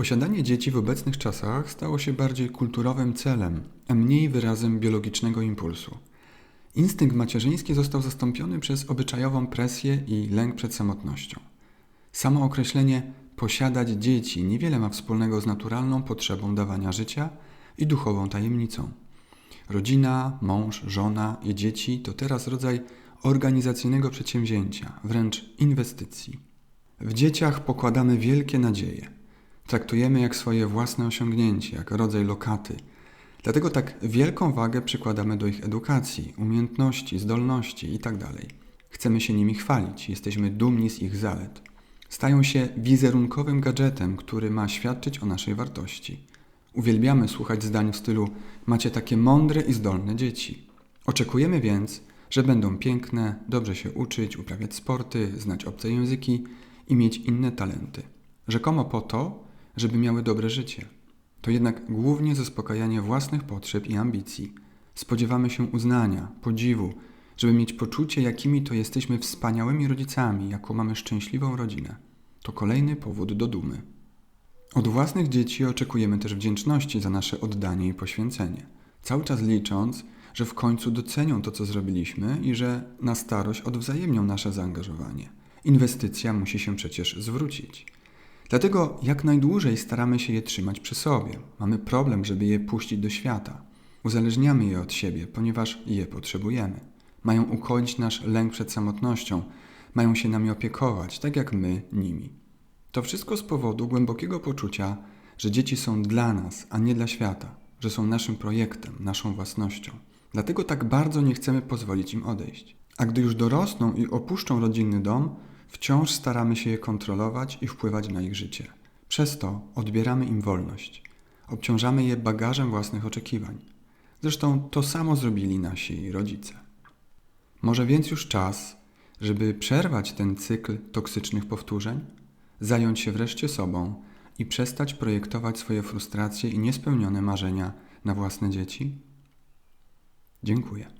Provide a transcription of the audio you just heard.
Posiadanie dzieci w obecnych czasach stało się bardziej kulturowym celem, a mniej wyrazem biologicznego impulsu. Instynkt macierzyński został zastąpiony przez obyczajową presję i lęk przed samotnością. Samo określenie posiadać dzieci niewiele ma wspólnego z naturalną potrzebą dawania życia i duchową tajemnicą. Rodzina, mąż, żona i dzieci to teraz rodzaj organizacyjnego przedsięwzięcia, wręcz inwestycji. W dzieciach pokładamy wielkie nadzieje. Traktujemy jak swoje własne osiągnięcie, jak rodzaj lokaty. Dlatego tak wielką wagę przykładamy do ich edukacji, umiejętności, zdolności itd. Chcemy się nimi chwalić, jesteśmy dumni z ich zalet. Stają się wizerunkowym gadżetem, który ma świadczyć o naszej wartości. Uwielbiamy słuchać zdań w stylu: Macie takie mądre i zdolne dzieci. Oczekujemy więc, że będą piękne, dobrze się uczyć, uprawiać sporty, znać obce języki i mieć inne talenty. Rzekomo po to, żeby miały dobre życie. To jednak głównie zaspokajanie własnych potrzeb i ambicji. Spodziewamy się uznania, podziwu, żeby mieć poczucie, jakimi to jesteśmy wspaniałymi rodzicami, jaką mamy szczęśliwą rodzinę. To kolejny powód do dumy. Od własnych dzieci oczekujemy też wdzięczności za nasze oddanie i poświęcenie, cały czas licząc, że w końcu docenią to, co zrobiliśmy i że na starość odwzajemnią nasze zaangażowanie. Inwestycja musi się przecież zwrócić. Dlatego jak najdłużej staramy się je trzymać przy sobie. Mamy problem, żeby je puścić do świata. Uzależniamy je od siebie, ponieważ je potrzebujemy. Mają ukoić nasz lęk przed samotnością, mają się nami opiekować, tak jak my nimi. To wszystko z powodu głębokiego poczucia, że dzieci są dla nas, a nie dla świata, że są naszym projektem, naszą własnością. Dlatego tak bardzo nie chcemy pozwolić im odejść. A gdy już dorosną i opuszczą rodzinny dom, wciąż staramy się je kontrolować i wpływać na ich życie. Przez to odbieramy im wolność. Obciążamy je bagażem własnych oczekiwań. Zresztą to samo zrobili nasi rodzice. Może więc już czas, żeby przerwać ten cykl toksycznych powtórzeń, zająć się wreszcie sobą i przestać projektować swoje frustracje i niespełnione marzenia na własne dzieci? Dziękuję.